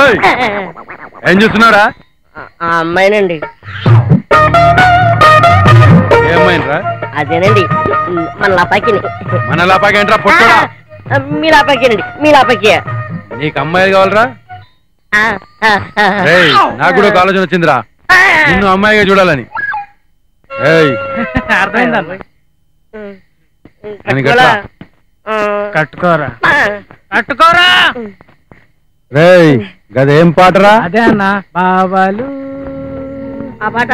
ఏయ్, ఏం చూస్తున్నారా ఆ అమ్మాయినండి. ఏమైందిరా అదేనండి మన లాపాకిని. మన లాపాకి ఏంట్రా పొట్టడా? ఆ, మీ లాపాకేనండి మీ లాపాకి. నీకు అమ్మాయిలు కావాలరా? ఏయ్ నాకు కూడా ఒక ఆలోచన వచ్చిందిరా. నిన్ను అమ్మాయిగా చూడాలని. ఏయ్. అర్థమైందన్న అని గట్లా కట్టుకోరా. కట్టుకోరా. రేయ్ గదేం పాటరా? అదే అన్న. బాబాలు ఆ పాట.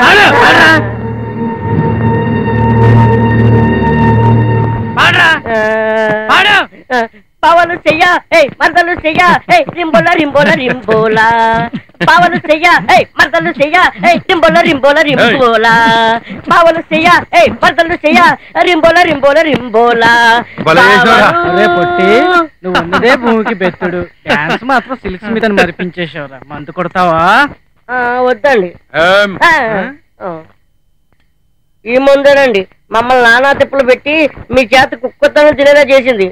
పాడరా! పాడు! పవలు చెయ్య ఏయ్ మరదలు చెయ్య ఏయ్ రింబోల రింబోల రింబోల. పవలు చెయ్య ఏయ్ మరదలు చెయ్య ఏయ్ రింబోల రింబోల రింబోల. పవలు చెయ్య ఏయ్ మరదలు చెయ్య రింబోల రింబోల రింబోల. పొట్టి నువ్వు ఉన్నదే భూమికి బెత్తుడు. డాన్స్ మాత్రం సిల్క్స్ మీద మరిపించేసావురా మందు కొడతావా? ఆ, వద్దండి. ఏం? ఈ ముందేనండి. మమ్మల్ని నానా తిప్పులు పెట్టి మీ చేత కుక్కతనం తినేలా చేసింది.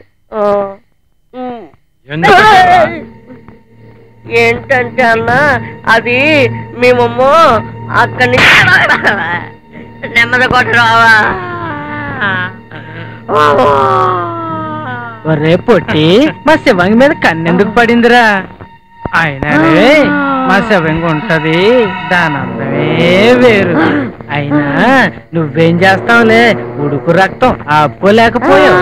ఏంటంటే అన్న అది మేమమ్మో అక్కడి నుంచి నెమ్మది కొట్టరావా? ఒరే పొట్టి మా శివంగి మీద కన్నెందుకు పడిందిరా? అయినరే మా శివంగి ఉంటది దాని అందమే వేరు. అయినా నువ్వేం చేస్తావులే? ఉడుకు రక్తం అప్పు లేకపోయావు